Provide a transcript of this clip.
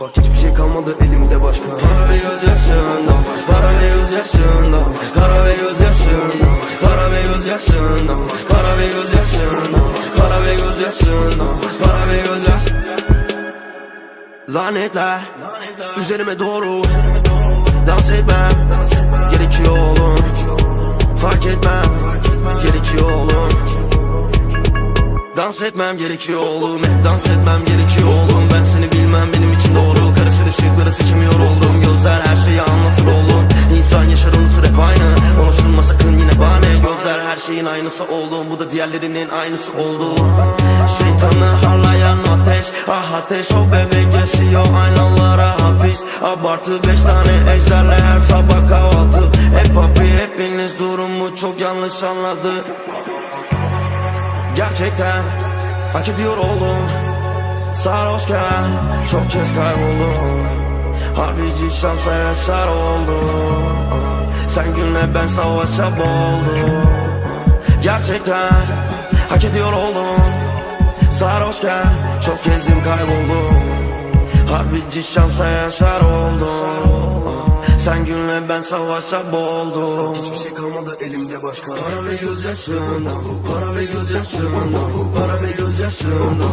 Bak hiçbir şey kalmadı elimde başka. Para ve gözyaşında Para ve gözyaşında Para ve gözyaşında Para ve gözyaşında Para ve gözyaşında Para ve gözyaşında Para ve gözyaş Lanetler Üzerime doğru. Dans etmem Gerekiyor oğlum. Fark etmem Gerekiyor oğlum. Dans etmem gerekiyor oğlum. Dans etmem gerekiyor oğlum. Ben bilmem benim için doğru. Karışır ışıkları seçemiyor oldum. Gözler her şeyi anlatır oğlum. İnsan yaşar unutur hep aynı. Unutulma sakın yine bahane. Gözler her şeyin aynısı oğlum. Bu da diğerlerinin aynısı oldu. Şeytanı harlayan ateş Ah ateş. O bebek yaşıyor aynalara hapis. Abartı beş tane ejderle her sabah kahvaltı. Hep papi hepiniz durumu çok yanlış anladı. Gerçekten hak ediyor oldum Sarhoşken çok kez kayboldum. Harbici şansa yaşar oldum. Sen günle ben savaşa boğuldum. Gerçekten hak ediyor oldum. Sarhoşken çok gezdim kayboldum. Harbici şansa yaşar oldum. Sen günle ben savaşa boğuldum. Hiçbir şey kalmadı elimde başka. Para ve gözyaşında Para ve gözyaşında Para ve gözyaşında